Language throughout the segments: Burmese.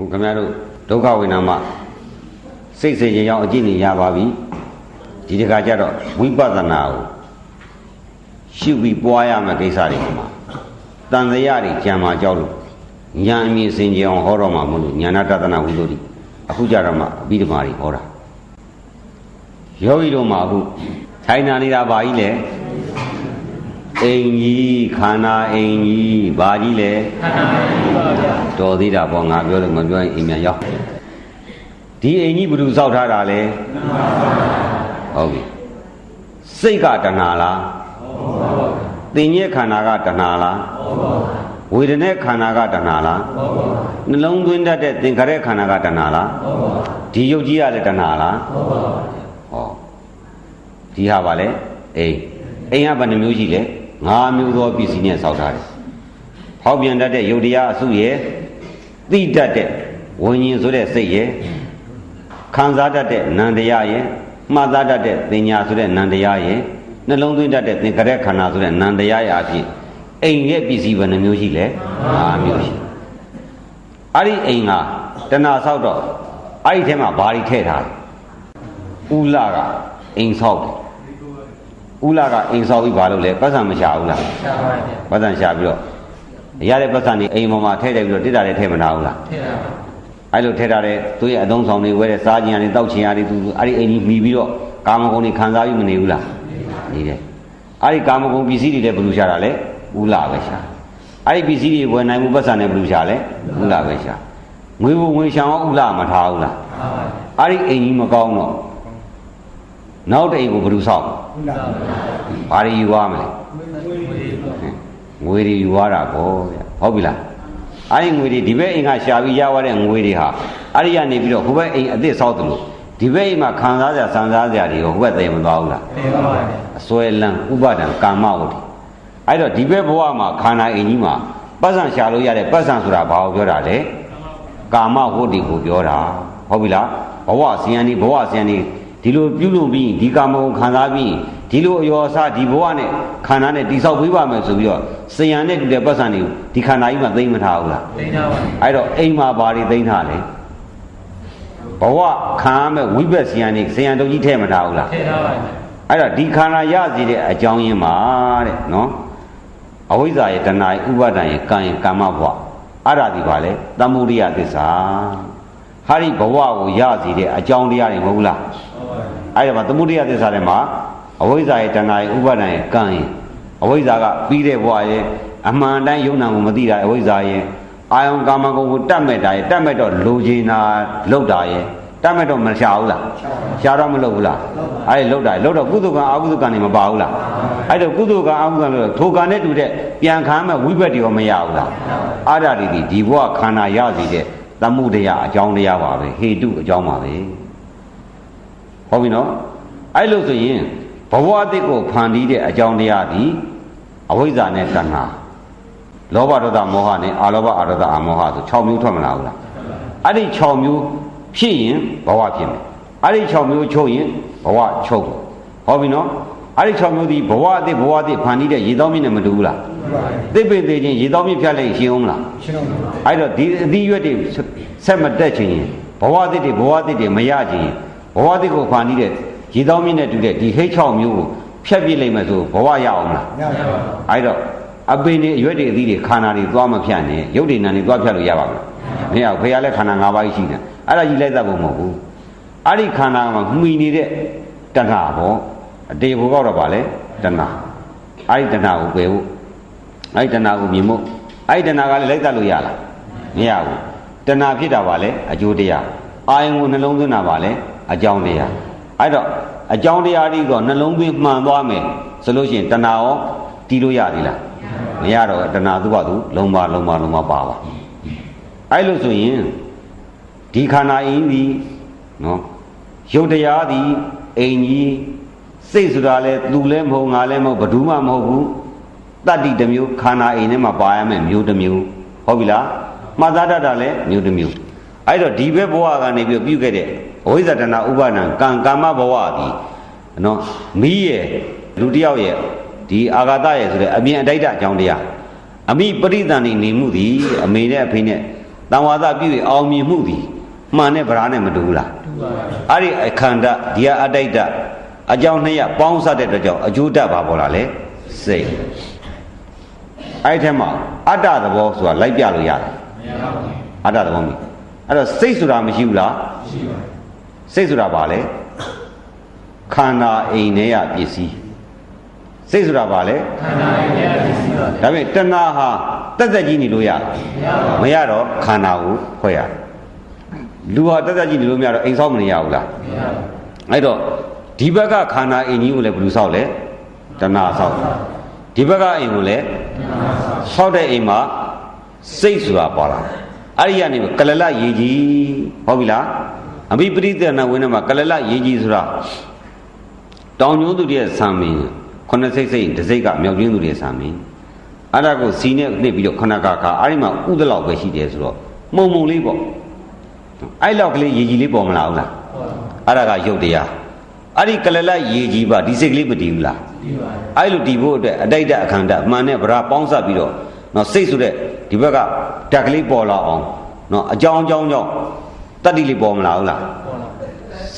ခုခင်ဗျားတို့ဒုက္ခဝေဒနာမှာစိတ်စေခြင်းကြောင့်အကျင့်နေရပါပြီဒီတခါကျတော့ဝိပဿနာကိုရှုပြီးပွားရမယ့်ကိစ္စတွေမှာတန်တရားတွေကြံမှာကြောက်လို့ဉာဏ်အမြင်စင်ကြအောင်ဟောတော့မှာမဟုတ်လို့ဉာဏတတနာဝိသုဒ္ဓိအခုကြတော့မှအဘိဓမ္မာတွေဟောတာယောဂီတို့မှာအခုထိုင်နာနေတာဘာကြီးလဲ အိမ်ကြီးခန္ဓာအိမ်ကြီးဘာကြီးလဲတော်သေးတာပေါ့ငါပြောလို့မပြောရင်အိမ်ပြန်ရောက်ဒီအိမ်ကြီးဘယ်သူစောက်ထားတာလဲဟုတ်ပြီစိတ်ကတဏှာလားတင်ရဲ့ခန္ဓာကတဏှာလားဝေဒနာခန္ဓာကတဏှာလားနှလုံးသွင်းတတ်တဲ့သင်္ခါရခန္ဓာကတဏှာလားဒီယုတ်ကြီးကလည်းတဏှာလားဟောဒီဟာပါလေအိမ်အိမ်ကဘယ်နှမျိုးရှိလဲ ၅မျိုးသောပစ္စည်းနဲ့စောက်ထားတယ်ဟောက်ပြန်တတ်တဲ့ယုတ်တရားအစုရဲ့သိတတ်တဲ့ဝิญဉ်ဆိုတဲ့စိတ်ရဲ့ခံစားတတ်တဲ့နံတရားရဲ့မှတ်သားတတ်တဲ့သင်ညာဆိုတဲ့နံတရားရဲ့နှလုံးသွင်းတတ်တဲ့သင်္ကရက်ခန္ဓာဆိုတဲ့နံတရားရဲ့အဖြစ်အိမ်ရဲ့ပစ္စည်းဘယ်နှမျိုးရှိလဲ၅မျိုးရှိအဲ့ဒီအိမ်ကတဏှာဆောက်တော့အဲ့ဒီထဲမှာဘာတွေထည့်ထားလဲဥလကအိမ်ဆောက်တယ် ဥလကအိမ်ဆောက်ပြီးဘာလုပ်လဲပတ်စံမချဘူးလားရှားပါတယ်ပတ်စံချပြီးတော့ရတဲ့ပတ်စံနေအိမ်ပေါ်မှာထည့်တယ်ပြီးတော့တိတာလည်းထည့်မထားဘူးလားထည့်တာပါအဲ့လိုထည့်ထားတဲ့သူရဲ့အသုံးဆောင်တွေဝဲတဲ့စားခြင်းရတယ်တောက်ခြင်းရတယ်သူအဲ့ဒီအိမ်ကြီးမိပြီးတော့ကာမဂုဏ်တွေခံစားပြီးမနေဘူးလားနေတယ်အဲ့ဒီကာမဂုဏ်ပစ္စည်းတွေလည်းဘယ်လိုရှာတာလဲဥလာပဲရှာအဲ့ဒီပစ္စည်းတွေဝယ်နိုင်မှုပတ်စံနဲ့ဘယ်လိုရှာလဲဥလာပဲရှာငွေဘငွေရှောင်ဥလာမထားဘူးလားထားပါတယ်အဲ့ဒီအိမ်ကြီးမကောင်းတော့နောက်တစ်အိမ်ကိုဘယ်လိုဆောက် ဟုတ်လားဘာတွေယူရမလဲဝေးလေးပေါ့ငွေတွေယူရတာပေါ့ဗျဟုတ်ပြီလားအဲ့ဒီငွေတွေဒီဘက်အိမ်ကရှာပြီးရရတဲ့ငွေတွေဟာအဲ့ဒီကနေပြီးတော့ဟိုဘက်အိမ်အစ်စ်ဆောက်တယ်လို့ဒီဘက်အိမ်မှာခံစားစရာစံစားစရာတွေဟိုဘက်တည်းမသွားဘူးလားထည့်ပါပါတယ်အစွဲလန်းဥပါဒံကာမဝတ္တိအဲ့တော့ဒီဘက်ဘဝမှာခန္ဓာအိမ်ကြီးမှာပတ်စံရှာလို့ရတဲ့ပတ်စံဆိုတာဘာကိုပြောတာလဲကာမဝတ္တိကိုပြောတာဟုတ်ပြီလားဘဝဆင်းရဲနေဘဝဆင်းရဲနေဒီလိုပြုလုပ်ပြီးဒီကာမဂုဏ်ခံစားပြီး ဒီလိုအယောအစားဒီဘဝနဲ့ခန္ဓာနဲ့တိဆောက်ပေးပါမယ်ဆိုပြီးတော့ဆင်ရနဲ့တူတဲ့ပတ်စံတွေကိုဒီခန္ဓာကြီးမှာသိမ့်မထားဘူးလားသိမ်းထားပါတယ်အဲ့တော့အိမ်မှာဘာတွေသိမ့်ထားလဲဘဝခံရမဲ့ဝိဘက်ဆင်ရနေဆင်ရတုံကြီးထဲမထားဘူးလားထည့်ထားပါတယ်အဲ့တော့ဒီခန္ဓာရစီတဲ့အကြောင်းရင်းပါတဲ့နော်အဝိဇ္ဇာရဲ့တဏှာရဲ့ဥပါဒံရဲ့ကံရဲ့ကာမဘဝအဲ့ဒါဒီပါလေတမ္မုရိယသစ္စာဟာဒီဘဝကိုရစီတဲ့အကြောင်းတရားတွေမဟုတ်ဘူးလားဟုတ်ပါတယ်အဲ့ဒါမှာသမုဒိယသစ္စာထဲမှာ အဝိဇ္ဇာရဲ့တဏှာရဲ့ဥပါဒံရဲ့ကံရဲ့အဝိဇ္ဇာကပြီးတဲ့ဘဝရဲ့အမှန်တိုင်းယုံနာကိုမသိတာအဝိဇ္ဇာရဲ့အာယုံကာမဂုဏ်ကိုတတ်မဲ့တာရဲ့တတ်မဲ့တော့လိုချင်တာလောက်တာရဲ့တတ်မဲ့တော့မရှာဘူးလားရှာတော့မလုပ်ဘူးလားအဲ့ဒီလောက်တာလောက်တော့ကုသကံအကုသကံနေမပါဘူးလားအဲ့တော့ကုသကံအကုသကံလို့ထိုကံနဲ့တူတဲ့ပြန်ခံမဲ့ဝိဘက်တွေရောမရဘူးလားအဲ့ဒါတွေဒီဒီဘဝခန္ဓာရစီတဲ့သမှုတရားအကြောင်းတရားပါပဲဟေတုအကြောင်းပါပဲဟုတ်ပြီနော်အဲ့လိုဆိုရင် ဘဝအတိတ်ကိုဖန်တီးတဲ့အကြောင်းတရားသည်အဝိဇ္ဇာနဲ့တဏှာလောဘဒေါသမောဟနဲ့အာလောဘအာရောဓအာမောဟဆို6မျိုးထွက်မလာဘူးလားအဲ့ဒီ6မျိုးဖြစ်ရင်ဘဝဖြစ်မယ်အဲ့ဒီ6မျိုးချုပ်ရင်ဘဝချုပ်တယ်ဟုတ်ပြီနော်အဲ့ဒီ6မျိုးဒီဘဝအတိတ်ဘဝအတိတ်ဖန်တီးတဲ့ရေတောင်းမြင့်နဲ့မတူဘူးလားဟုတ်ပါတယ်သိပင်သေးချင်းရေတောင်းမြင့်ဖြတ်လိုက်ရှင်းအောင်မလားရှင်းတော့ပါအဲ့တော့ဒီအသီးရွက်တွေဆက်မတက်ချင်ရင်ဘဝသစ်တွေဘဝသစ်တွေမရချင်ရင်ဘဝသစ်ကိုဖန်တီးတဲ့ ရေတောင်းမြင့်နဲ့တူတဲ့ဒီဟိတ်6မျိုးကိုဖြတ်ပြစ်လိုက်မှဆိုဘဝရအောင်မလားရပါပါအဲ့တော့အပင်တွေအရွက်တွေအသီးတွေခန္ဓာတွေသွားမဖြတ်နဲ့ရုပ်တွေနာတွေသွားဖြတ်လို့ရပါမလားမရဘူးဖေရလည်းခန္ဓာ၅ပါးရှိတယ်အဲ့ဒါကြီးလိုက်တတ်ဖို့မဟုတ်ဘူးအဲ့ဒီခန္ဓာမှာမှီနေတဲ့တဏှာပေါ့အတေဘုကောက်တော့ပါလေတဏှာအဲ့ဒီတဏှာကိုပယ်ဖို့အဲ့ဒီတဏှာကိုမြင်ဖို့အဲ့ဒီတဏှာကလည်းလိုက်တတ်လို့ရလားမရဘူးတဏှာဖြစ်တာပါလေအကျိုးတရားအာယုံကိုနှလုံးသွင်းတာပါလေအကြောင်းတရား အဲ့တော့အကြောင်းတရားဒီတော့နှလုံးသွင်းမှန်သွားမယ်ဆိုလို့ရှိရင်တဏှာရောတီးလို့ရသေးလားမရတော့တဏှာသူ့ဘာသူလုံပါလုံပါလုံပါပါပါအဲ့လိုဆိုရင်ဒီခန္ဓာအင်းဒီနော်ရုပ်တရားဒီအိမ်ကြီးစိတ်ဆိုတာလဲသူလဲမဟုတ်ငါလဲမဟုတ်ဘယ်သူမှမဟုတ်ဘူးတတ္တိတစ်မျိုးခန္ဓာအိမ်ထဲမှာပါရမယ်မျိုးတစ်မျိုးဟုတ်ပြီလားမှတ်သားတတ်တာလဲမျိုးတစ်မျိုးအဲ့တော့ဒီဘက်ဘဝကနေပြီးပြုခဲ့တဲ့ အဝိဇ္ဇတဏဥပါဒံကံကာမဘဝဒီနော်မိရဲ့လူတစ်ယောက်ရဲ့ဒီအာဂါတရဲ့ဆိုတဲ့အမြင်အတိုက်တအကြောင်းတရားအမိပရိသန်နေနေမှုသည်အမေနဲ့အဖေနဲ့တံဝါဒပြု၍အောင်မြင်မှုသည်မှန်တဲ့ဗရာနဲ့မတူဘူးလားတူပါပါအဲ့ဒီအခန္ဓာဒီဟာအတ္တိတ်တအကြောင်းနှစ်ရပေါင်းစပ်တဲ့အတွက်ကြောင့်အကျိုးတက်ပါပေါ်လာလေစိတ်အဲ့ဒီထဲမှာအတ္တသဘောဆိုတာလိုက်ပြလို့ရတယ်မရပါဘူးအတ္တသဘောမြည်အဲ့တော့စိတ်ဆိုတာမရှိဘူးလားရှိပါ စိတ်ဆိုတာဘာလဲခန္ဓာအိမ်ထဲရပစ္စည်းစိတ်ဆိုတာဘာလဲခန္ဓာရဲ့ပစ္စည်းပါလေဒါပေမဲ့တဏှာဟာတက်တက်ကြီးနေလို့ရတယ်မရပါဘူးမရတော့ခန္ဓာကိုဖွဲ့ရတယ်လူဟာတက်တက်ကြီးနေလို့မရတော့အိမ်ဆောက်မနေရဘူးလားမရပါဘူးအဲ့တော့ဒီဘက်ကခန္ဓာအိမ်ကြီးကိုလည်းဘယ်လိုဆောက်လဲတဏှာဆောက်ဒီဘက်ကအိမ်ကိုလည်းဆောက်တဲ့အိမ်မှာစိတ်ဆိုတာပေါ်လာအဲ့ဒီကနေကလလရေကြီးဟုတ်ပြီလား အဘိပရိသေနဝိနမှာကလလရေကြီးဆိုတာတောင်ကျိုးသူတည်းရဲ့ဆံမင်းခုနှစ်စိတ်စိတ်တစ်စိတ်ကမြောက်ကျင်းသူတည်းရဲ့ဆံမင်းအဲ့ဒါကိုစီနဲ့နှိပ်ပြီးတော့ခဏကခါအဲ့ဒီမှာဥဒလောက်ပဲရှိတယ်ဆိုတော့မှုံမှုံလေးပေါ့အဲ့လောက်ကလေးရေကြီးလေးပေါ်မလာဘူးလားဟုတ်ပါဘူးအဲ့ဒါကယုတ်တရားအဲ့ဒီကလလရေကြီးပါဒီစိတ်ကလေးမတည်ဘူးလားဒီပါအဲ့လိုတည်ဖို့အတွက်အတိုက်တအခန္ဓာအမှန်နဲ့ဗရာပေါင်းစပ်ပြီးတော့နော်စိတ်ဆိုတဲ့ဒီဘက်ကဓာတ်ကလေးပေါ်လာအောင်နော်အကြောင်းအကြောင်းကြောင့် တတ္တိလေးပေါ်မလာဘူးလားပေါ်လာ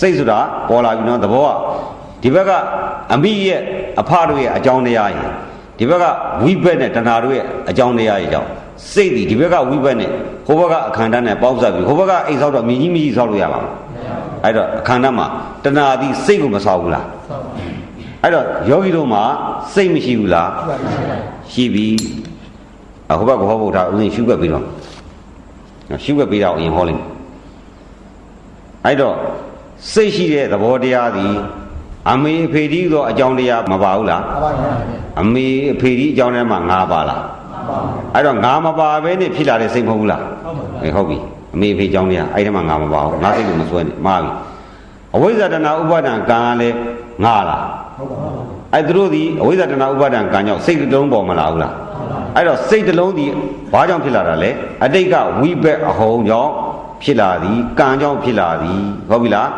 စိတ်ဆိုတာပေါ်လာပြီနော်သဘောကဒီဘက်ကအမိရဲ့အဖတို့ရဲ့အကြောင်းတရားရင်ဒီဘက်ကဝိဘက်နဲ့တဏှာတို့ရဲ့အကြောင်းတရားရဲ့ကြောင့်စိတ်ဒီဒီဘက်ကဝိဘက်နဲ့ဟိုဘက်ကအခန္ဓာနဲ့ပေါင်းစပ်ပြီးဟိုဘက်ကအိမ်ဆောက်တော့မြည်ကြီးမြည်ကြီးဆောက်လို့ရပါမလားမရပါဘူးအဲ့တော့အခန္ဓာမှာတဏှာသည်စိတ်ကိုမဆောက်ဘူးလားဆောက်ပါအဲ့တော့ယောဂီတို့မှာစိတ်မရှိဘူးလားရှိပါရှိပါရှိပြီအဟိုဘက်ကဟောဖို့ဒါဥစဉ်ရှုွက်ပြီးတော့ရှုွက်ပြီးတော့အရင်ဟောလိုက် အဲ့တော့စိတ်ရှိတဲ့သဘောတရားသည်အမေအဖေဒီသောအကြောင်းတရားမပါဘူးလားပါပါဗျာအမေအဖေဒီအကြောင်းထဲမှာငါပါလားပါပါအဲ့တော့ငါမပါဘဲနဲ့ဖြစ်လာတဲ့စိတ်မဟုတ်ဘူးလားဟုတ်ပါဗျာအေးဟုတ်ပြီအမေအဖေအကြောင်းတရားအဲ့ဒီမှာငါမပါဘူးငါစိတ်ကိုမစွဲနဲ့မှားပြီအဝိဇ္ဇာတဏဥပါဒံကံကလည်းငါလားဟုတ်ပါဘူးအဲ့သူတို့ဒီအဝိဇ္ဇာတဏဥပါဒံကံကြောင့်စိတ်တစ်လုံးပေါ်မလာဘူးလားအဲ့တော့စိတ်တစ်လုံးဒီဘာကြောင့်ဖြစ်လာတာလဲအတိတ်ကဝိဘက်အဟုံကြောင့် ဖြစ်လာသည်ကံကြောင့်ဖြစ်လာသည်ဟုတ်ပြီလား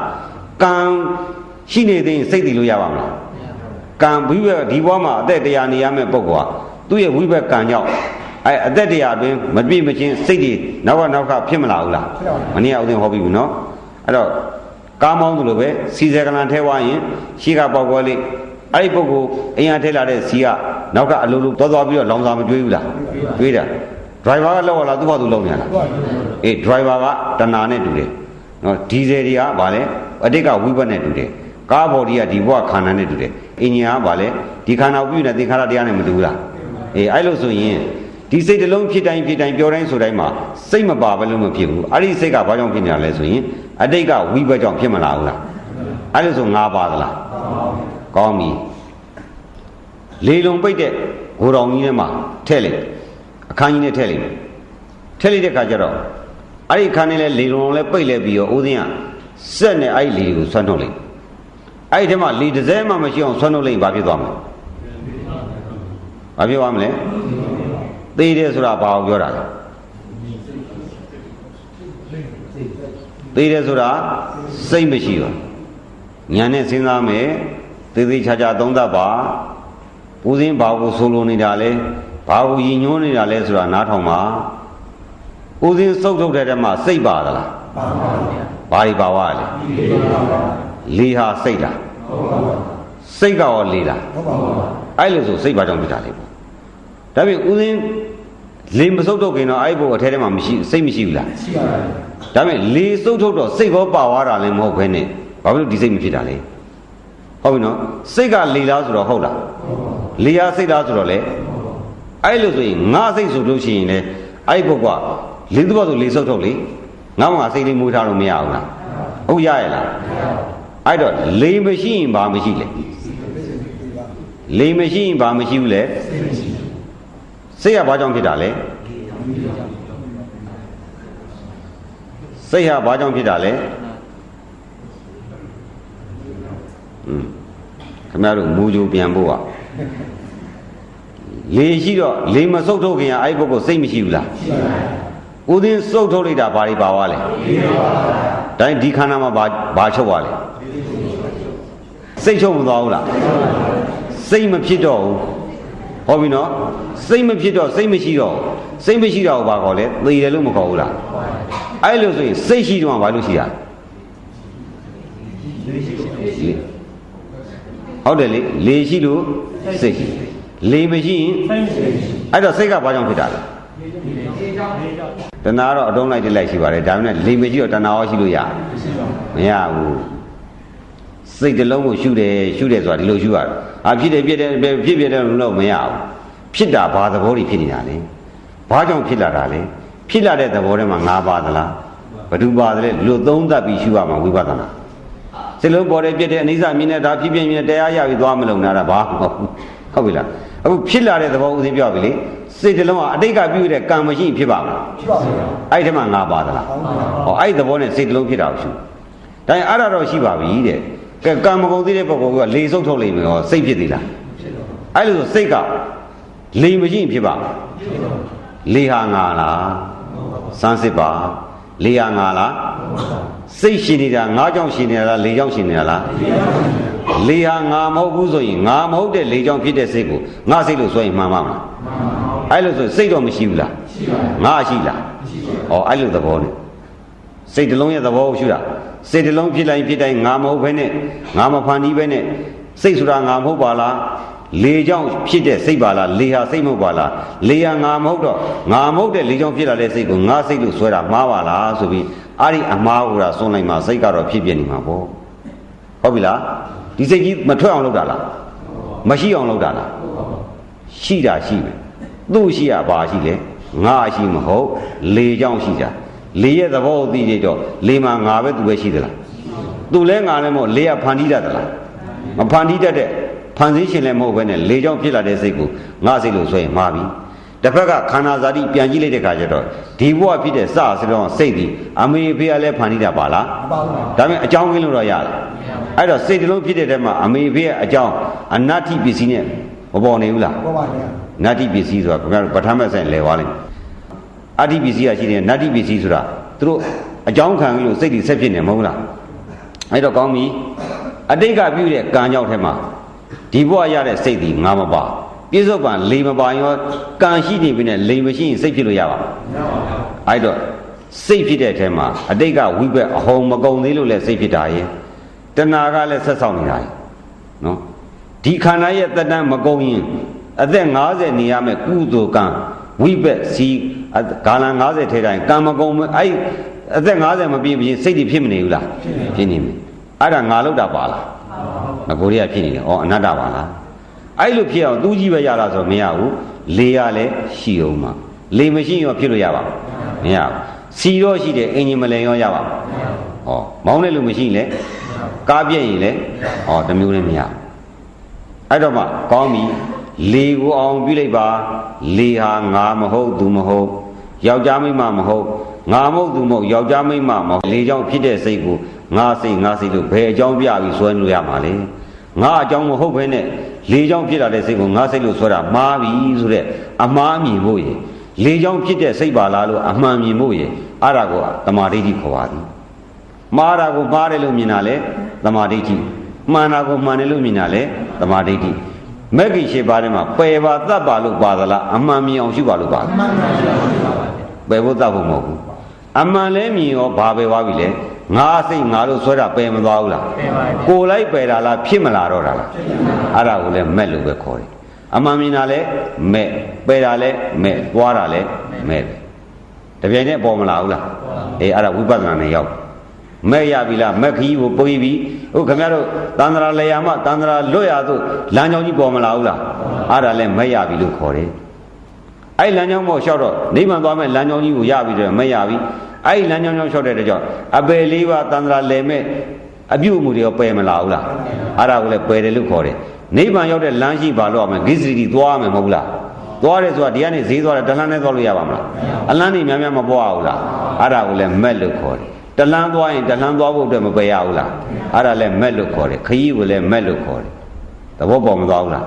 ကံရှိနေသေးရင်စိတ်တည်လို့ရပါမလားကံဝိဘက်ဒီဘဝမှာအသက်တရားနေရမယ့်ပုဂ္ဂိုလ်ဟာသူ့ရဲ့ဝိဘက်ကံကြောင့်အဲ့အသက်တရားအတွင်းမပြည့်မချင်းစိတ်တွေနောက်ကနောက်ကဖြစ်မလာဘူးလားမနေ့ကဥစဉ်ဟောပြီးပြီနော်အဲ့တော့ကားမောင်းသူလိုပဲစီစဲကလန်ထဲသွားရင်ရှိကပေါက်ကွဲလေးအဲ့ဒီပုဂ္ဂိုလ်အင်အားထဲလာတဲ့စီကနောက်ကအလိုလိုသွားသွားပြီးတော့လောင်စာမကျွေးဘူးလားကျွေးတာ ဒရိုင်ဘာကလောက်ရလားသူ့ဘာသူလုံနေရလားဟုတ်ပါဘူးအေးဒရိုင်ဘာကတဏှာနဲ့တူတယ်နော်ဒီဇယ်တွေကဗာလဲအတိတ်ကဝိဘတ်နဲ့တူတယ်ကားဘော်ဒီကဒီဘဝခန္ဓာနဲ့တူတယ်အင်ဂျင်ကဗာလဲဒီခန္ဓာကိုပြုနေသင်္ခါရတရားနဲ့မတူဘူးလားအေးအဲ့လိုဆိုရင်ဒီစိတ်တစ်လုံးဖြစ်တိုင်းဖြစ်တိုင်းပြောတိုင်းဆိုတိုင်းမှာစိတ်မပါဘဲလို့မဖြစ်ဘူးအဲ့ဒီစိတ်ကဘာကြောင့်ဖြစ်နေတာလဲဆိုရင်အတိတ်ကဝိဘတ်ကြောင့်ဖြစ်မလာဘူးလားအဲ့လိုဆိုငါပါသလားကောင်းပြီလေလုံပိတ်တဲ့ဂိုတော်ကြီးထဲမှာထည့်လိုက် အခန်းကြီးနဲ့ထည့်လိုက်မယ်ထည့်လိုက်တဲ့ခါကျတော့အဲ့ဒီခန်းနေလဲလေလုံးလဲပိတ်လဲပြီးတော့ဦးစင်းကစက်နဲ့အဲ့ဒီလေကိုဆွမ်းထုတ်လိုက်အဲ့ဒီထဲမှာလေတစ်စဲမှမရှိအောင်ဆွမ်းထုတ်လိုက်ဘာဖြစ်သွားမလဲဘာဖြစ်သွားမလဲသေးတယ်ဆိုတာဘာကိုပြောတာလဲသေးတယ်ဆိုတာစိတ်မရှိဘူးညာနဲ့စဉ်းစားမယ်သေးသေးချာချာသုံးသပ်ပါဦးစင်းဘာကိုဆိုလိုနေတာလဲ ဘာကိုယဉ်ညွှန်းနေတာလဲဆိုတာနားထောင်ပါဦးစင်းစုပ်ထုတ်တဲ့ထဲမှာစိတ်ပါသလားပါပါဗျာဘာတွေပါဝါလဲလေဟာစိတ်လားစိတ်ကရောလေလားဟုတ်ပါဘူးအဲ့လိုဆိုစိတ်ဘာကြောင့်ဖြစ်တာလဲပေါ့ဒါပြင်ဦးစင်းလေမစုပ်ထုတ်ခင်တော့အဲ့ဘုအထဲထဲမှာမရှိစိတ်မရှိဘူးလားရှိပါဘူးဒါပြင်လေစုပ်ထုတ်တော့စိတ်ကောပါဝါတာလည်းမဟုတ်ဘဲနဲ့ဘာဖြစ်လို့ဒီစိတ်မဖြစ်တာလဲဟုတ်ပြီနော်စိတ်ကလေလားဆိုတော့ဟုတ်လားလေဟာစိတ်လားဆိုတော့လေ အဲ့လိုဆိုရင်ငါစိတ်ဆိုလို့ရှိရင်လေအဲ့ဘုကလေသူ့ဘာဆိုလေစုပ်ထုတ်လေငါမှစိတ်လေးမွေးထားလို့မရဘူးလားဟုတ်ရရဲ့လားအဲ့တော့လေမရှိရင်ဘာမရှိလဲလေမရှိရင်ဘာမရှိဘူးလဲစိတ်ကဘာကြောင့်ဖြစ်တာလဲစိတ်ဟာဘာကြောင့်ဖြစ်တာလဲอืมခင်ဗျားတို့မူကြိုပြန်ဖို့อ่ะ လေရှိတော့လေမစုပ်ထုတ်ခင်ကအဲ့ပုဂ္ဂိုလ်စိတ်မရှိဘူးလားရှိပါဘူးဦးသိန်းစုပ်ထုတ်လိုက်တာဘာတွေပါသွားလဲတိုင်းဒီခန္ဓာမှာဘာဘာချုပ်သွားလဲစိတ်ချုပ်မသွားဘူးလားစိတ်မဖြစ်တော့ဘူးဟောပြီနော်စိတ်မဖြစ်တော့စိတ်မရှိတော့စိတ်မရှိတော့ဘာခေါ်လဲသေတယ်လို့မခေါ်ဘူးလားအဲ့လိုဆိုရင်စိတ်ရှိတော့ဘာလို့ရှိတာဟုတ်တယ်လေလေရှိလို့စိတ်ရှိ လေမရှိရင်အဲ့တော့စိတ်ကဘာကြောင့်ဖြစ်တာလဲတဏှာတော့အတုံးလိုက်တက်လိုက်ရှိပါတယ်ဒါပေမဲ့လေမရှိတော့တဏှာရောရှိလို့ရမရဘူးစိတ်တစ်လုံးကိုရှုတယ်ရှုတယ်ဆိုတာဒီလိုရှုရတယ်အာဖြစ်တယ်ဖြစ်တယ်ဖြစ်ဖြစ်တယ်လို့မရဘူးဖြစ်တာဘာသဘောတွေဖြစ်နေတာလဲဘာကြောင့်ဖြစ်လာတာလဲဖြစ်လာတဲ့သဘောထဲမှာငါပါသလားဘယ်သူပါတယ်လဲလူသုံးသပ်ပြီးရှုရမှာဝိပဿနာစိတ်လုံးပေါ်တယ်ပြည့်တယ်အနိစ္စမြင်တဲ့ဒါဖြစ်ဖြစ်မြင်တရားရပြီးသွားမလုံတာဒါဘာမဟုတ်ဘူးဟုတ်ပြီလား အခုဖြစ်လာတဲ့သဘောဥစဉ်ပြောပြီလေစိတ်တစ်လုံးကအတိတ်ကပြုတဲ့ကံမရှိဖြစ်ပါမလားဖြစ်ပါဘူးအဲ့ဒီမှာငါပါသလားဟောအဲ့ဒီသဘောနဲ့စိတ်တစ်လုံးဖြစ်တာကိုရှုဒါရင်အဲ့ဒါတော့ရှိပါပြီတဲ့ကဲကံမကုန်သေးတဲ့ပုဂ္ဂိုလ်ကလေစုပ်ထုတ်လိုက်မယ်ဟောစိတ်ဖြစ်သေးလားအဲ့လိုဆိုစိတ်ကလေမရှိရင်ဖြစ်ပါမလားလေဟာငါလားစမ်းစစ်ပါလေဟာငါလား စိတ်ရှိနေတာငါကြောင့်ရှိနေတာလားလေကြောင့်ရှိနေတာလားလေဟာငါမဟုတ်ဘူးဆိုရင်ငါမဟုတ်တဲ့လေကြောင့်ဖြစ်တဲ့စိတ်ကိုငါစိတ်လို့ဆိုရင်မှန်ပါမလားအဲ့လိုဆိုစိတ်တော့မရှိဘူးလားငါရှိလားဩအဲ့လိုသဘောနဲ့စိတ်တစ်လုံးရဲ့သဘောကိုရှုတာစိတ်တစ်လုံးဖြစ်လိုက်ဖြစ်တိုင်းငါမဟုတ်ဘဲနဲ့ငါမဖန်တီးဘဲနဲ့စိတ်ဆိုတာငါမဟုတ်ပါလားလေကြောင့်ဖြစ်တဲ့စိတ်ပါလားလေဟာစိတ်မဟုတ်ပါလားလေဟာငါမဟုတ်တော့ငါမဟုတ်တဲ့လေကြောင့်ဖြစ်လာတဲ့စိတ်ကိုငါစိတ်လို့ဆွဲတာမှားပါလားဆိုပြီး အဲ့ဒီအမှားကိုရာစွန့်လိုက်မှစိတ်ကတော့ဖြစ်ပြနေမှာပေါ့ဟုတ်ပြီလားဒီစိတ်ကြီးမထွက်အောင်လုပ်တာလားမရှိအောင်လုပ်တာလားရှိတာရှိမယ်သူ့ရှိရပါရှိလေငါရှိမဟုတ်လေကြောင့်ရှိတာလေရဲ့သဘောကိုသိကြတော့လေမှာငါပဲသူပဲရှိသလားသူလဲငါလည်းမဟုတ်လေကဖန်တီးတတ်သလားမဖန်တီးတတ်တဲ့ဖန်ဆင်းရှင်လည်းမဟုတ်ဘဲနဲ့လေကြောင့်ဖြစ်လာတဲ့စိတ်ကိုငါစိတ်လို့ဆိုရင်မှားပြီ တစ်ဖက်ကခန္ဓာဇာတိပြန်ကြည့်လိုက်တဲ့ခါကျတော့ဒီဘဝဖြစ်တဲ့စစတော့စိတ်ဒီအမေဖေကလည်းဖန်တီးတာပါလားမပါဘူးဒါပေမဲ့အကြောင်းကင်းလို့တော့ရတယ်အဲ့တော့စိတ်တစ်လုံးဖြစ်တဲ့တဲမှာအမေဖေရဲ့အကြောင်းအနတ္တိပစ္စည်းနဲ့မပေါ်နေဘူးလားပေါ်ပါဗျာနတ္တိပစ္စည်းဆိုတာခင်ဗျားတို့ပဋ္ဌာန်းမဲ့ဆိုင်လဲသွားလိမ့်မယ်အတ္တိပစ္စည်းကရှိတယ်နတ္တိပစ္စည်းဆိုတာသူတို့အကြောင်းခံပြီးလို့စိတ်တွေဆက်ဖြစ်နေမဟုတ်လားအဲ့တော့ကောင်းပြီအတိတ်ကပြုတဲ့ကံကြောင့်ထဲမှာဒီဘဝရတဲ့စိတ်ဒီငါမပါ ပြစ္ဆုတ်ပံလေမပါရောကံရှိနေပြီနဲ့လေမရှိရင်စိတ်ဖြစ်လို့ရပါမလားအဲ့တော့စိတ်ဖြစ်တဲ့အထဲမှာအတိတ်ကဝိဘက်အဟုံမကုံသေးလို့လည်းစိတ်ဖြစ်တာရဲ့တဏှာကလည်းဆက်ဆောင်နေတာရဲ့နော်ဒီခန္ဓာရဲ့တက်တန်းမကုံရင်အသက်50နေရမယ်ကုသိုလ်ကံဝိဘက်စီဂါလန်50ထဲတိုင်းကံမကုံမအဲ့အသက်50မပြည့်ပြင်စိတ်တွေဖြစ်မနေဘူးလားဖြစ်နေမယ်အဲ့ဒါငါလောက်တာပါလားငါကိုရီးယားဖြစ်နေတယ်ဩအနတ္တပါလား အဲ့လိုဖြစ်အောင်သူကြီးပဲရတာဆိုမရဘူးလေရလည်းရှိအောင်မှာလေမရှိရင်ရောဖြစ်လို့ရပါမရဘူးစီတော့ရှိတယ်အင်ဂျင်မလင်ရောရပါမဟောမောင်းတဲ့လူမရှိရင်လည်းကားပြည့်ရင်လည်းဟောတစ်မျိုးလည်းမရဘူးအဲ့တော့မှကောင်းပြီလေကိုအောင်ပြုလိုက်ပါလေဟာငါမဟုတ်သူမဟုတ်ယောက်ျားမိန်းမမဟုတ်ငါမဟုတ်သူမဟုတ်ယောက်ျားမိန်းမမဟုတ်လေကြောင့်ဖြစ်တဲ့စိတ်ကိုငါစိတ်ငါစိတ်လို့ဘယ်အကြောင်းပြပြီးဆွဲလို့ရမှာလဲငါအကြောင်းမဟုတ်ဘဲနဲ့ လေကြောင့်ဖြစ်လာတဲ့စိတ်ကိုငါစိတ်လို့ဆွဲတာမှားပြီဆိုတဲ့အမှားမြင်ဖို့ရယ်လေကြောင့်ဖြစ်တဲ့စိတ်ပါလားလို့အမှန်မြင်ဖို့ရယ်အဲ့ဒါကိုတမာဒိဋ္ဌိခေါ်ပါသည်မှားတာကိုမှားတယ်လို့မြင်တာလေတမာဒိဋ္ဌိမှန်တာကိုမှန်တယ်လို့မြင်တာလေတမာဒိဋ္ဌိမဂ္ဂင်ရှိပါးထဲမှာပယ်ပါတတ်ပါလို့ပါသလားအမှန်မြင်အောင်ရှုပါလို့ပါလားမှန်ပါဗျာပယ်ဖို့တတ်ဖို့မဟုတ်ဘူးအမှန်လဲမြင်ရောဘာပဲသွားပြီလဲ ငါစိတ်ငါလို့ဆွဲတာပယ်မသွားဘူးလားပယ်ပါဗျာကိုယ်လိုက်ပယ်တာလားဖြစ်မလာတော့တာလားအဲ့ဒါကိုလည်းမက်လို့ပဲခေါ်တယ်အမှန်မြင်တာလဲမက်ပယ်တာလဲမက်သွားတာလဲမက်ပဲတပြိုင်တည်းပေါ်မလာဘူးလားအေးအဲ့ဒါဝိပဿနာနဲ့ရောက်မဲ့ရပြီလားမက်ခီးကိုပွေးပြီးဟုတ်ခင်ဗျားတို့တန္တရာလေယာမတန္တရာလွတ်ရသို့လမ်းကြောင်းကြီးပေါ်မလာဘူးလားအဲ့ဒါလဲမဲ့ရပြီလို့ခေါ်တယ်အဲ့လမ်းကြောင်းပေါ်လျှောက်တော့နိဗ္ဗာန်သွားမဲ့လမ်းကြောင်းကြီးကိုရပြီတော့မရပြီ အဲ့ဒီလမ်းကြောင်းကြောင်းလျှောက်တဲ့အတွက်ကြောင့်အပယ်လေးပါးတန္တရာလယ်မဲ့အပြုအမူတွေရောပယ်မလာဘူးလားအဲ့ဒါကိုလည်းပယ်တယ်လို့ခေါ်တယ်နိဗ္ဗာန်ရောက်တဲ့လမ်းရှိပါလို့ရမယ်ဂိစရီတီသွားရမယ်မဟုတ်ဘူးလားသွားတယ်ဆိုတာဒီကနေဈေးသွားတယ်တလန်းနဲ့သွားလို့ရပါမလားအလန်းနေများများမပွားဘူးလားအဲ့ဒါကိုလည်းမက်လို့ခေါ်တယ်တလန်းသွားရင်တလန်းသွားဖို့အတွက်မပယ်ရဘူးလားအဲ့ဒါလည်းမက်လို့ခေါ်တယ်ခရီးကိုလည်းမက်လို့ခေါ်တယ်သဘောပေါက်မသွားဘူးလား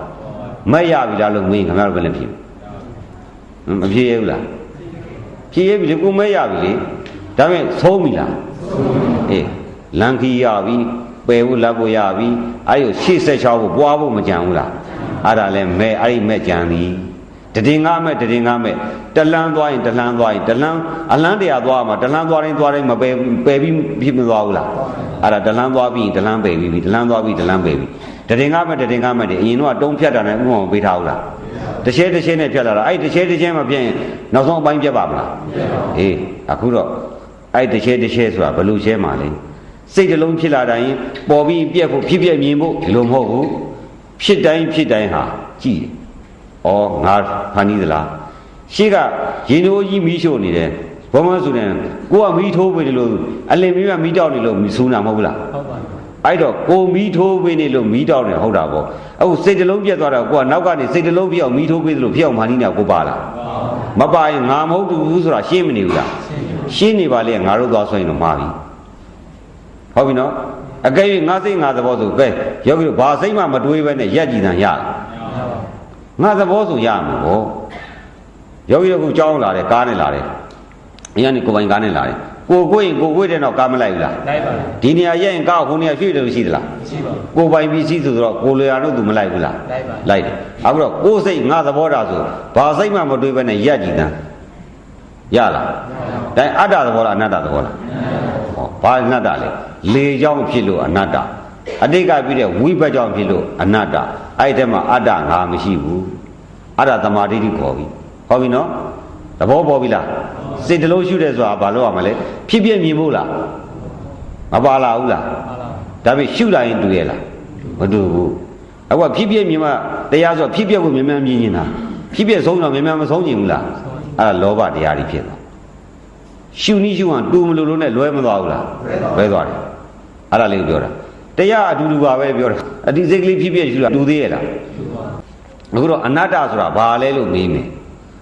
မက်ရပြီလားလို့မင်းခင်ဗျားတို့ဘယ်နဲ့ဖြစ်မဖြေရဘူးလားဖြေရပြီလေကိုမဲရပြီလေ ဒါပေမဲ့သုံးပြီလားအေးလန်ခီရပြီပယ်ဖို့လက်ဖို့ရပြီအဲ့ဒီရှေ့ဆက်ချောင်းဖို့ပွားဖို့မကြံဘူးလားအဲ့ဒါလဲမဲ့အဲ့ဒီမဲ့ကြံသည်တည်ငါမဲ့တည်ငါမဲ့တလန်းသွားရင်တလန်းသွားရင်တလန်းအလန်းတရားသွားမှာတလန်းသွားတိုင်းသွားတိုင်းမပယ်ပယ်ပြီးဖြစ်မသွားဘူးလားအဲ့ဒါတလန်းသွားပြီးတလန်းပယ်ပြီးတလန်းသွားပြီးတလန်းပယ်ပြီးတည်ငါမဲ့တည်ငါမဲ့ဒီအရင်တော့တုံးဖြတ်တာနဲ့ဥပမာပေးထားဘူးလားတစ်ချက်တစ်ချက်နဲ့ဖြတ်လာတာအဲ့တစ်ချက်တစ်ချက်မပြည့်ရင်နောက်ဆုံးအပိုင်းပြတ်ပါမလားအေးအခုတော့ အဲ့တစ်ချက်တစ်ချက်ဆိုတာဘယ်လိုရှဲမှာလဲစိတ်တစ်လုံးဖြစ်လာတိုင်းပေါ်ပြီးပြက်ဖို့ဖြစ်ပြက်မြင်ဖို့ဒီလိုမဟုတ်ဘူးဖြစ်တိုင်းဖြစ်တိုင်းဟာကြည့်ဩငါဖန်နီးသလားရှေ့ကရင်တို့ကြီးမီးရှို့နေတယ်ဘောမဆိုတဲ့ကိုကမီးထိုးပေးတယ်လို့အလင်မီးကမီးတောက်နေလို့မီးဆူနာမဟုတ်ဘူးလားဟုတ်ပါဘူးအဲ့တော့ကိုမီးထိုးပေးနေလို့မီးတောက်နေဟုတ်တာပေါ့အခုစိတ်တစ်လုံးပြက်သွားတော့ကိုကနောက်ကနေစိတ်တစ်လုံးပြက်အောင်မီးထိုးပေးသလိုဖြစ်အောင်မဟာနီးနေကိုပါလားမပါရင်ငါမဟုတ်ဘူးဆိုတာရှင်းမနေဘူးလားရှင်း နေပါလေငါတို့သွားဆိုရင်တော့မှားပြီဟုတ်ပြီနော်အကယ်၍ငါစိတ်ငါသဘောဆိုကဲယောဂီတို့ဘာစိတ်မှမတွေးဘဲနဲ့ရက်ကြည်တန်ရငါသဘောဆိုရမှာပေါ့ယောဂီတို့ကကြောင်းလာတယ်ကားနဲ့လာတယ်အရင်ကကိုယ်ပိုင်ကားနဲ့လာတယ်ကိုကိုရင်ကိုကိုတဲ့တော့ကားမလိုက်ဘူးလားလိုက်ပါလားဒီနေရာရက်ရင်ကားဟိုနေရာရွှေ့တယ်လို့ရှိသလားရှိပါဘူးကိုယ်ပိုင်ပစ္စည်းဆိုတော့ကိုလျာတို့သူမလိုက်ဘူးလားလိုက်ပါလိုက်တယ်အခုတော့ကိုယ်စိတ်ငါသဘောတာဆိုဘာစိတ်မှမတွေးဘဲနဲ့ရက်ကြည်တန်း ရလားဒါအတ္တသဘောလားအနတ္တသဘောလားဟောဘာအနတ္တလဲလေကြောင့်ဖြစ်လို့အနတ္တအတိတ်ကပြီးတဲ့ဝိဘတ်ကြောင့်ဖြစ်လို့အနတ္တအဲ့ဒီထဲမှာအတ္တငါမရှိဘူးအတ္တသမာဓိတိခေါ်ပြီဟောပြီနော်သဘောပေါ်ပြီလားစိတ်တလုံးရှုတယ်ဆိုတာဘာလို့ရမလဲဖြစ်ပြမြင်ဖို့လားမပါလာဘူးလားမှန်ပါဘူးဒါပေမဲ့ရှုလာရင်တူရဲ့လားမတူဘူးအခုကဖြစ်ပြမြင်မှတရားဆိုဖြစ်ပြကိုမြင်မှန်မြင်နေတာဖြစ်ပြဆုံးတော့မြင်မှန်မဆုံးကျင်ဘူးလား အဲ့ဒါလောဘတရားတွေဖြစ်သွားရှုနည်းရှုဟန်တူမလို့လို့နဲ့လွဲမသွားဘူးလားလွဲသွားတယ်အဲ့ဒါလေးကိုပြောတာတရားအတူတူပါပဲပြောတာအတိစိတ်ကလေးဖြစ်ပြရှုတာတူသေးရဲ့လားအခုတော့အနတ္တဆိုတာဘာလဲလို့မေးမယ်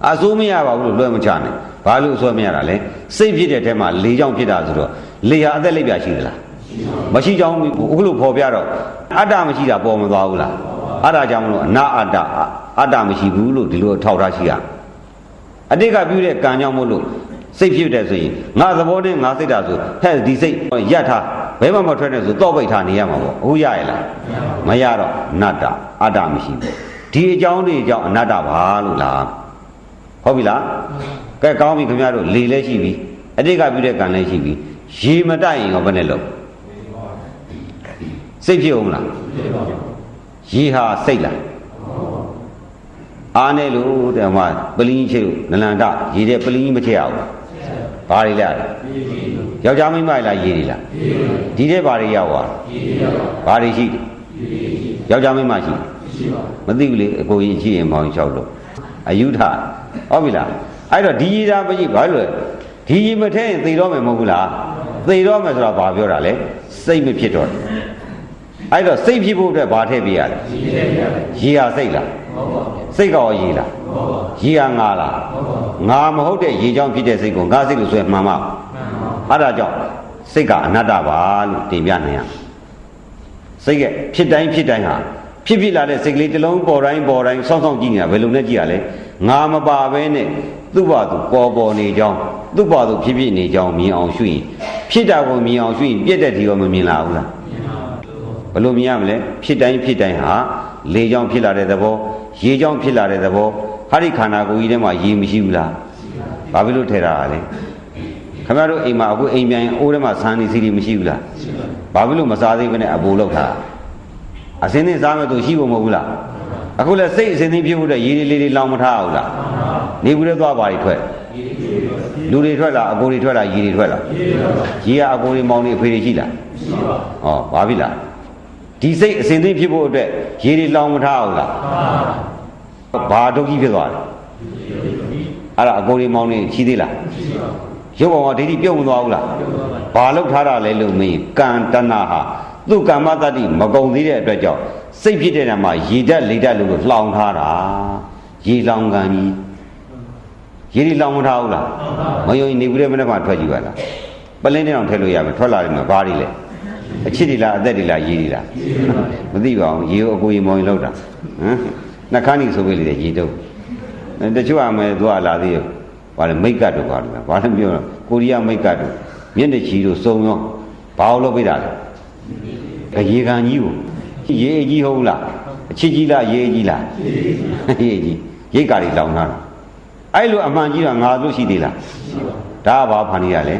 အစိုးမရပါဘူးလို့လွဲမချနဲ့ဘာလို့အစိုးမရတာလဲစိတ်ဖြစ်တဲ့ထဲမှာလေကြောင့်ဖြစ်တာဆိုတော့လေဟာအသက်လက်ပြရှိသလားမရှိကြောင်းအခုလို့ဖော်ပြတော့အတ္တမရှိတာပေါ်မသွားဘူးလားအတ္တကြောင့်မလို့အနာအတ္တအတ္တမရှိဘူးလို့ဒီလိုထောက်ထားရှိရ အတိတ်ကပြုတဲ့ကံကြောင့်မို့လို့စိတ်ဖြစ်တဲ့ဆိုရင်ငါသဘောနဲ့ငါစိတ်ဓာတ်ဆိုဟဲ့ဒီစိတ်ရက်ထားဘယ်မှမထွက်နဲ့ဆိုတော့ပိတ်ထားနေရမှာပေါ့အခုရရလားမရတော့နတ္တအတ္တမရှိဘူးဒီအကြောင်းတွေအကြောင်းအနတ္တပါလို့လားဟုတ်ပြီလားကဲကောင်းပြီခင်ဗျားတို့လေလည်းရှိပြီအတိတ်ကပြုတဲ့ကံလည်းရှိပြီရေမတိုက်ရင်ရောဘယ်နဲ့လုပ်စိတ်ဖြစ်အောင်လားရေဟာစိတ်လား အားနဲ့လို့တဲ့မှာပလင်းကြီးချေလို့နလန္ဒရေတဲ့ပလင်းကြီးမချေရဘူးဘာတွေလဲယောက်ျားမိန်းမလားရေတွေလားဒီတဲ့ဘာတွေရောက်သွားဘာတွေရှိတယ်ယောက်ျားမိန်းမရှိမသိဘူးလေအကိုကြီးရှိရင်မောင်လျှောက်လို့အယုထဟုတ်ပြီလားအဲ့တော့ဒီကြီးသားမရှိဘာလို့လဲဒီကြီးမထဲရင်သေတော့မယ်မဟုတ်ဘူးလားသေတော့မယ်ဆိုတာဘာပြောတာလဲစိတ်မဖြစ်တော့ဘူးအဲ့တော့စိတ်ဖြစ်ဖို့အတွက်ဘာထည့်ပြရလဲရေဟာစိတ်လားဟုတ်ပါဘူး စိတ်ကောရေလားဟုတ်ပါဘူးရေဟာငါလားဟုတ်ပါဘူးငါမဟုတ်တဲ့ရေကြောင့်ဖြစ်တဲ့စိတ်ကိုငါစိတ်လို့ဆိုရင်မှန်ပါမှန်ပါဘူးအဲ့ဒါကြောင့်စိတ်ကအနတ္တပါလို့တင်ပြနိုင်ရစိတ်ကဖြစ်တိုင်းဖြစ်တိုင်းဟာဖြစ်ဖြစ်လာတဲ့စိတ်ကလေးတစ်လုံးပေါ်တိုင်းပေါ်တိုင်းစောင့်စောင့်ကြည့်နေတာဘယ်လိုနဲ့ကြည့်ရလဲငါမပါဘဲနဲ့သူ့ဘာသူပေါ်ပေါ်နေကြောင်းသူ့ဘာသူဖြစ်ဖြစ်နေကြောင်းမြင်အောင်ရှုရင်ဖြစ်တာကိုမြင်အောင်ရှုရင်ပြည့်တဲ့ဒီရောမမြင်လာဘူးလားဘယ်လိုမြင်ရမလဲဖြစ်တိုင်းဖြစ်တိုင်းဟာလေကြောင့်ဖြစ်လာတဲ့သဘော ရေကြောင့်ဖြစ်လာတဲ့သဘောဟာဒီခန္ဓာကိုယ်ကြီးထဲမှာရေမရှိဘူးလားဘာဖြစ်လို့ထဲတာလဲခင်ဗျားတို့အိမ်မှာအခုအိမ်ပြန်ရင်အိုးထဲမှာဆန်းနေစီတွေမရှိဘူးလားဘာဖြစ်လို့မစားသေးဘဲနဲ့အပူလောက်တာအစင်းသင်းစားမယ်သူရှိဖို့မဟုတ်ဘူးလားအခုလည်းစိတ်အစင်းသင်းဖြစ်ဖို့အတွက်ရေတွေလေးတွေလောင်မထားဘူးလားနေဘူးလည်းသွားပါတွေထွက်လူတွေထွက်လားအကိုတွေထွက်လားရေတွေထွက်လားရေကအကိုတွေမောင်တွေအဖေတွေရှိလားဟောဘာဖြစ်လား ဒီစိတ်အစဉ်သိဖြစ်ဖို့အတွက်ရေတွေလောင်မထားအောင်လားဘာဒုက္ခဖြစ်သွားလဲအဲ့ဒါအကုန်လေးမောင်းနေရှိသေးလားရုပ်ဘောင်ကဒိဋ္ဌိပြုတ်မသွားဘူးလားဘာလောက်ထားတာလဲလို့မင်းကံတဏဟာသူ့ကမ္မတတ္တိမကုံသေးတဲ့အတွက်ကြောင့်စိတ်ဖြစ်တဲ့နေရာမှာရေဓာတ်လေဓာတ်လို့လှောင်ထားတာရေလောင်ကံကြီးရေတွေလောင်မထားဘူးလားမယုံရင်နေဘူးတဲ့မနေ့မှထွက်ကြည့်ပါလားပလင်းတဲ့အောင်ထည့်လို့ရမယ်ထွက်လာတယ်မှာဘာတွေလဲ အချစ်တွေလားအသက်တွေလားရေးတွေလားမသိပါဘူးရေကိုအကိုရင်မောင်ရင်လောက်တာဟမ်နှခမ်းကြီးဆိုပေးလေရေတုပ်အဲတချို့အမယ်သူကလာသေးရောဘာလဲမိတ်ကတ်တို့ဘာလဲဘာလဲပြောတော့ကိုရီးယားမိတ်ကတ်တို့မျက်နှာချီတို့စုံရောဘာလို့လုပ်ပေးတာလဲအရေခံကြီးကိုရေအကြီးဟုတ်လားအချစ်ကြီးလားရေးကြီးလားရေးကြီးရိတ်ကာတွေလောင်ထားတာအဲ့လိုအမှန်ကြီးတော့ငါတို့ရှိသေးလားဒါကဘာဖန်နေရလဲ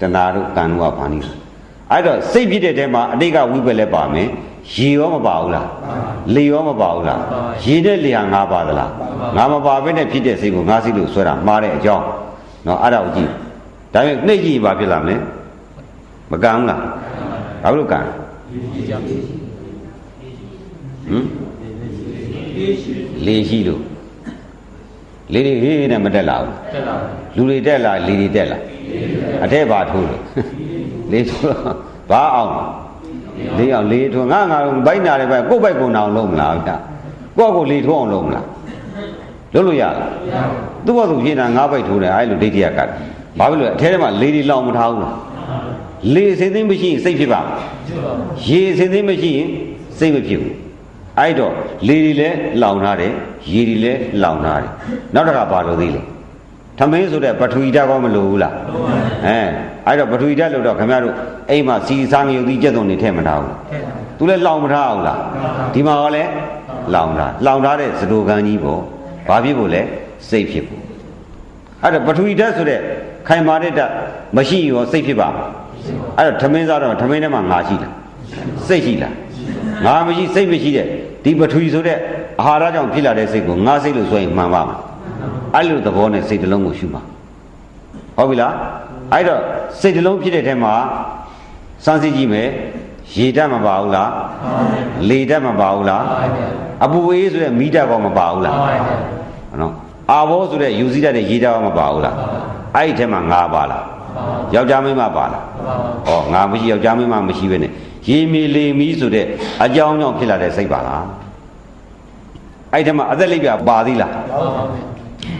တဏှာတို့ကံတို့ကဖန်နေတယ် အဲ့တော့စိတ်ဖြစ်တဲ့တဲမှာအတိတ်ကဝိပက်လည်းပါမယ်ရေရောမပါဘူးလားလေရောမပါဘူးလားရေနဲ့လေဟာငါပါသလားငါမပါဘဲနဲ့ဖြစ်တဲ့စိတ်ကိုငါစိတ်လို့ဆွဲတာမှားတဲ့အကြောင်းနော်အဲ့ဒါကိုကြည့်ဒါပေမဲ့နှိမ့်ကြည့်ရင်ဘာဖြစ်လာမလဲမကံဘူးလားဘာလို့ကံဒီကြောင့်ဟမ်လေရှိလို့လေတွေဟေးနဲ့မတက်လာဘူးတက်လာလူတွေတက်လာလေတွေတက်လာအထက်ပါထိုးလို့ လေထိုးတော့ဘာအောင်လေအောင်လေထိုးငါငါဘိုက်နာတယ်ပဲကိုယ့်ဘိုက်ကုန်အောင်လုံးမလားဗျာကိုယ့်ကိုလေထိုးအောင်လုံးမလားလုံးလို့ရလားသူ့ဘာသူပြင်တာငါဘိုက်ထိုးတယ်အဲ့လိုဒိဋ္ဌိယကတ်ဘာဖြစ်လို့လဲအထဲထဲမှာလေတွေလောင်မထားဘူးလားလေအစင်းသိမ်းမရှိရင်စိတ်ဖြစ်ပါ့မလားဖြစ်ပါဘူးရေအစင်းသိမ်းမရှိရင်စိတ်မဖြစ်ဘူးအဲ့တော့လေတွေလည်းလောင်ထားတယ်ရေတွေလည်းလောင်ထားတယ်နောက်တစ်ခါပါလို့သေးလေ ထမင်းဆိုတဲ့ပထဝီဓာတ်ကောမလို့ဘူးလားအဲအဲ့တော့ပထဝီဓာတ်လို့တော့ခင်ဗျားတို့အိမ်မှာစီစားငရုတ်သီးကြက်သွန်တွေထည့်မထားဘူးထည့်တာသူလည်းလောင်မထားအောင်လားဒီမှာကလည်းလောင်ထားလောင်ထားတဲ့သဒိုကံကြီးပေါ့ဘာဖြစ်ဖို့လဲစိတ်ဖြစ်ဖို့အဲ့တော့ပထဝီဓာတ်ဆိုတဲ့ခိုင်မာတဲ့ဓာတ်မရှိရင်ရောစိတ်ဖြစ်ပါ့မလားအဲ့တော့ထမင်းစားတော့ထမင်းထဲမှာငါရှိလားစိတ်ရှိလားငါမရှိစိတ်မရှိတဲ့ဒီပထဝီဆိုတဲ့အာဟာရကြောင့်ဖြစ်လာတဲ့စိတ်ကိုငါစိတ်လို့ဆိုရင်မှန်ပါ့မလား အဲ့လိုသဘောနဲ့စိတ်တစ်လုံးကိုရှုမှာဟုတ်ပြီလားအဲ့တော့စိတ်တစ်လုံးဖြစ်တဲ့ထဲမှာစမ်းစစ်ကြည့်မယ်ရေဓာတ်မပါဘူးလားလေဓာတ်မပါဘူးလားအပူအေးဆိုတဲ့မီးဓာတ်ကောမပါဘူးလားနော်အာဘောဆိုတဲ့ယူစီဓာတ်တဲ့ရေဓာတ်ကောမပါဘူးလားအဲ့ဒီထဲမှာငါပါလားယောက်ျားမင်းမပါလားဩငါမရှိယောက်ျားမင်းမမရှိပဲနဲ့ရေမီလေမီးဆိုတဲ့အကြောင်းကြောင့်ဖြစ်လာတဲ့စိတ်ပါလားအဲ့ဒီထဲမှာအသက်လိပ်ပြပါသေးလားပု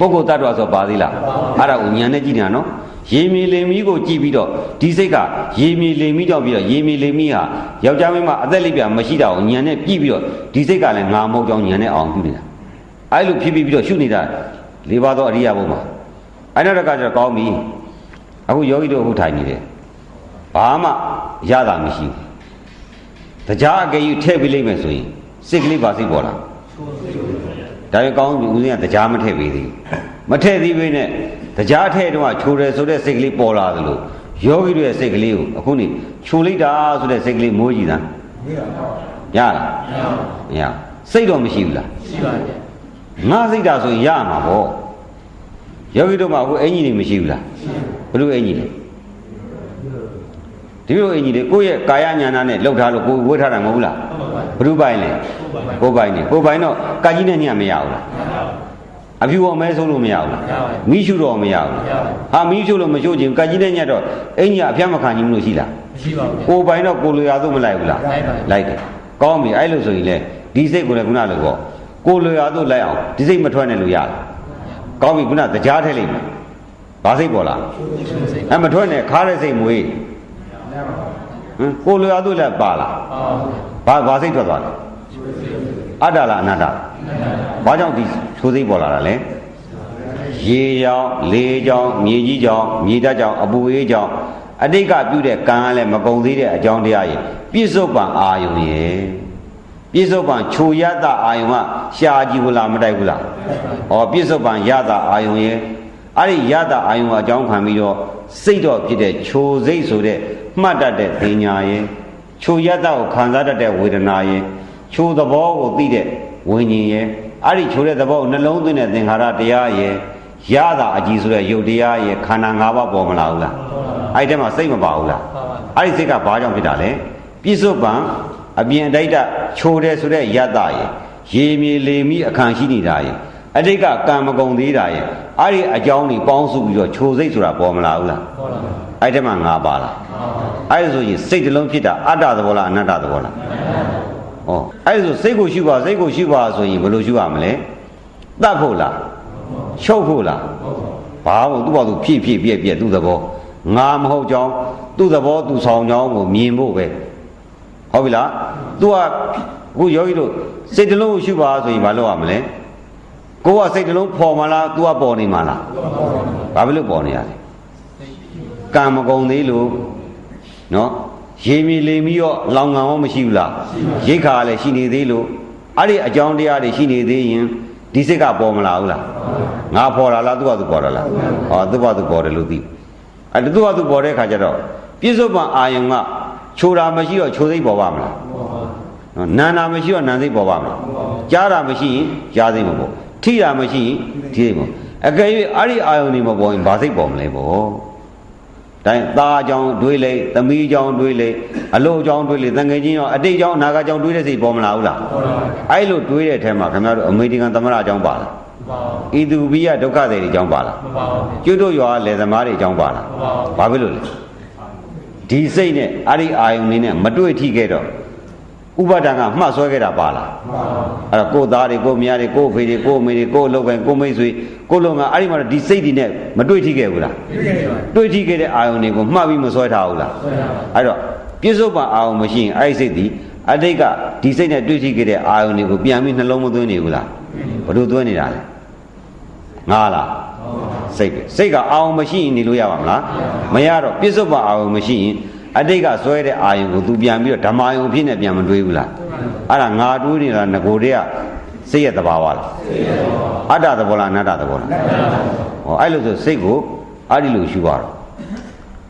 ဂ္ဂိုလ်တ attva ဆိုပါသေးလားအဲ့ဒါကိုညာနဲ့ကြည့်နေတာနော်ရေမီလေမီးကိုကြည့်ပြီးတော့ဒီစိတ်ကရေမီလေမီးကြောင့်ပြီးတော့ရေမီလေမီးဟာယောက်ျားမင်းမအသက်လိပ်ပြမရှိတာကိုညာနဲ့ကြည့်ပြီးတော့ဒီစိတ်ကလည်းငါမဟုတ်ကြောင်းညာနဲ့အောင်ပြုနေတာအဲ့လိုဖြစ်ပြီးပြီးတော့ရှုနေတာ၄ပါးသောအရိယာဘုံမှာအဲ့နောက်တစ်ခါကျတော့ကောင်းပြီအခုယောဂီတို့အခုထိုင်နေတယ်ဘာမှရတာမရှိဘူးတရားအကယ်၍ထည့်ပေးလိုက်မယ်ဆိုရင်စိတ်ကလေးပါစိတ်ပေါ်လာ ဒါပေမဲ့ကောင်းပြီဦးဇင်းကတရားမထည့်ပေးသေးဘူးမထည့်သေးဘဲနဲ့တရားထည့်တော့ချိုးတယ်ဆိုတဲ့စိတ်ကလေးပေါ်လာသလိုယောဂီတွေရဲ့စိတ်ကလေးကိုအခုနေချိုးလိုက်တာဆိုတဲ့စိတ်ကလေးမိုးကြည့်တာရလားမရစိတ်တော့မရှိဘူးလားရှိပါရဲ့ငါစိတ်တာဆိုရင်ရမှာပေါ့ယောဂီတို့မှာအခုအင်ကြီးတွေမရှိဘူးလားဘယ်လိုအင်ကြီးလဲ ဒီလိုအင်ကြီးတွေကိုယ့်ရဲ့ကာယညာနာနဲ့လှုပ်ထားလို့ကိုယ်ဝှေ့ထားတာမဟုတ်ဘူးလားဘယ်လိုပိုင်လဲကိုယ်ပိုင်နေကိုယ်ပိုင်တော့ကာကြီးနဲ့ညမရဘူးလားအဖြူအောင်မဲဆုံးလို့မရဘူးလားမိရှုတော့မရဘူးလားဟာမိရှုလို့မရှုခြင်းကာကြီးနဲ့ညက်တော့အင်ကြီးအဖျက်မခံခြင်းမလို့ရှိလားမရှိပါဘူးကိုယ်ပိုင်တော့ကိုယ်လိုရာသို့မလိုက်ဘူးလားလိုက်ပါလိုက်တယ်ကောင်းပြီအဲ့လိုဆိုရင်လေဒီစိတ်ကိုလည်းခုနလိုပေါ့ကိုယ်လိုရာသို့လိုက်အောင်ဒီစိတ်မထွက်နဲ့လို့ရတယ်ကောင်းပြီခုနတရားထည့်လိုက်မယ်ဘာစိတ်ပေါ်လာအဲမထွက်နဲ့ခါတဲ့စိတ်မွေး ဟမ်ကိုယ်လိုရာသို့လည်းပါလားအော်ဘာဘာစိတ်ထွက်သွားလဲအတ္တလားအနတ္တဘာကြောင့်ဒီချိုးစိတ်ပေါ်လာတာလဲရေကြောင့်လေကြောင့်မြေကြီးကြောင့်မြေဓာတ်ကြောင့်အပူအေးကြောင့်အတိတ်ကပြုတဲ့ကံကလည်းမကုံသေးတဲ့အကြောင်းတရားရဲ့ပြစ္ဆုတ်ပံအာယုံရဲ့ပြစ္ဆုတ်ပံခြုံရတအာယုံကရှားကြည့်ဘူးလားမတိုက်ဘူးလားဩပြစ္ဆုတ်ပံရတအာယုံရဲ့အဲ့ဒီရတအာယုံကအကြောင်းခံပြီးတော့စိတ်တော့ဖြစ်တဲ့ခြုံစိတ်ဆိုတဲ့ မှတ်တတ်တဲ့ပညာရဲ့ခြုံရတကိုခံစားတတ်တဲ့ဝေဒနာရဲ့ခြုံသဘောကိုသိတဲ့ဝိညာဉ်ရဲ့အဲ့ဒီခြုံတဲ့သဘောကိုနှလုံးသွင်းတဲ့သင်္ခါရတရားရဲ့ရတာအကြည့်ဆိုတဲ့ယုတ်တရားရဲ့ခန္ဓာ၅ပါးပေါ်မလာဘူးလားအဲ့ဒီထဲမှာစိတ်မပါဘူးလားပါပါအဲ့ဒီစိတ်ကဘာကြောင့်ဖြစ်တာလဲပြစ္ဆုတ်ပံအပြင်တိုက်တချိုတယ်ဆိုတဲ့ယတ္တရဲ့ရေမြေလေမိအခန့်ရှိနေတာရဲ့ အတိတ်ကကံမကုံသေးတာရဲ့အဲ့ဒီအကြောင်းတွေပေါင်းစုပြီးတော့ခြုံစိတ်ဆိုတာပေါ်မလာဘူးလားပေါ်လာပါအဲ့ဒီထဲမှာငါပါလားအဲ့ဒါဆိုရင်စိတ်တစ်လုံးဖြစ်တာအတ္တသဘောလားအနတ္တသဘောလားဩအဲ့ဒါဆိုစိတ်ကိုရှုပါစိတ်ကိုရှုပါဆိုရင်ဘယ်လိုရှုရမလဲတတ်ဖို့လားချုပ်ဖို့လားဘာလို့သူ့ဘာသူဖြည့်ဖြည့်ပြည့်ပြည့်သူ့သဘောငါမဟုတ်ကြောင်းသူ့သဘောသူဆောင်ကြောင်းကိုမြင်ဖို့ပဲဟုတ်ပြီလား तू ကအခုယောဂီတို့စိတ်တစ်လုံးကိုရှုပါဆိုရင်ဘာလုပ်ရမလဲ ကိုကစိတ်တစ်လုံးပေါ်မလား तू ကပေါ်နေမှာလားဘာဖြစ်လို့ပေါ်နေရလဲကံမကုံသေးလို့နော်ရေမီလေမီရောလောင်ငံရောမရှိဘူးလားရိတ်ခါကလည်းရှိနေသေးလို့အဲ့ဒီအကြောင်းတရားတွေရှိနေသေးရင်ဒီစိတ်ကပေါ်မလာဘူးလားငါပေါ်လာလားသူ့ဟာသူပေါ်လာလားဟောသူ့ဟာသူပေါ်တယ်လို့သိအဲ့သူ့ဟာသူပေါ်တဲ့ခါကျတော့ပြစ္ဆုတ်ပံအာယုံကချိုတာမရှိတော့ချိုစိတ်ပေါ်ပါမလားနော်နာနာမရှိတော့နာစိတ်ပေါ်ပါမလားကြားတာမရှိရင်ကြားစိတ်မပေါ် ထိတာမရှိရင်ထိစိတ်မပေါ်အကယ်၍အဲ့ဒီအာယုံတွေမပေါ်ရင်ဘာစိတ်ပေါ်မလဲပေါ့တိုင်းသားအကြောင်းတွေးလိုက်သမီးအကြောင်းတွေးလိုက်အလို့အကြောင်းတွေးလိုက်တန်ငယ်ချင်းရောအတိတ်အကြောင်းအနာဂတ်အကြောင်းတွေးတဲ့စိတ်ပေါ်မလာဘူးလားအဲ့လိုတွေးတဲ့ထဲမှာခင်ဗျားတို့အမေရိကန်သမ္မတအကြောင်းပါလားအီသူဘီယဒုက္ခတွေအကြောင်းပါလားကျွတ်တို့ရွာလယ်သမားတွေအကြောင်းပါလားဘာဖြစ်လို့လဲဒီစိတ်နဲ့အဲ့ဒီအာယုန်လေးနဲ့မတွေ့ထိခဲ့တော့ ဥပါဒံကမှတ်ဆွဲခဲ့တာပါလားအဲ့တော့ကိုယ်သားတွေကိုယ်မယားတွေကိုယ်ဖေတွေကိုယ်အမေတွေကိုယ်အလုပ်ကိုင်ကိုယ်မိတ်ဆွေကိုယ်လုံကအဲ့ဒီမှာတော့ဒီစိတ်ဒီနဲ့မတွေ့ထိခဲ့ဘူးလားတွေ့ထိခဲ့တဲ့အာယုန်တွေကိုမှတ်ပြီးမဆွဲထားဘူးလားအဲ့တော့ပြစ္ဆုတ်ပံအာယုန်မရှိရင်အဲ့ဒီစိတ်ဒီအတိတ်ကဒီစိတ်နဲ့တွေ့ထိခဲ့တဲ့အာယုန်တွေကိုပြန်ပြီးနှလုံးမသွင်းနေဘူးလားဘယ်လိုသွင်းနေတာလဲငါလားစိတ်ပဲစိတ်ကအာယုန်မရှိရင်နေလို့ရပါမလားမရတော့ပြစ္ဆုတ်ပံအာယုန်မရှိရင် အတိတ်ကဆွဲတဲ့အာယုန်ကိုသူပြန်ပြီးတော့ဓမ္မအာယုန်အဖြစ်နဲ့ပြန်မတွေးဘူးလားအဲ့ဒါငါတွေးနေတာငကိုတည်းကစိတ်ရဲ့သဘာဝလားအတ္တသဘောလားအနတ္တသဘောလားဟောအဲ့လိုဆိုစိတ်ကိုအဲ့ဒီလိုရှုရတော့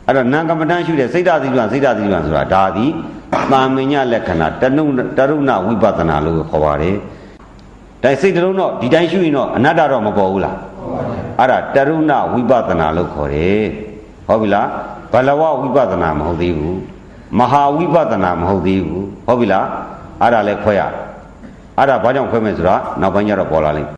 အဲ့တော့နာကမ္မဋ္ဌာန်းရှုတဲ့စိတ်ဓာတ်သီလစိတ်ဓာတ်သီလဆိုတာဒါသည်တာမညလက္ခဏာတနုတရုဏဝိပဿနာလို့ခေါ်ပါတယ်။ဒါစိတ်တလုံးတော့ဒီတိုင်းရှုရင်တော့အနတ္တတော့မပေါ်ဘူးလား။အဲ့ဒါတရုဏဝိပဿနာလို့ခေါ်တယ်။ဟုတ်ပြီလား။ ဘလဝဝိပဿနာမဟုတ်သေးဘူး။မဟာဝိပဿနာမဟုတ်သေးဘူး။ဟုတ်ပြီလား။အဲ့ဒါလည်းခွဲရ။အဲ့ဒါဘာကြောင့်ခွဲမယ်ဆိုတာနောက်ပိုင်းကျတော့ပေါ်လာလိမ့်မယ်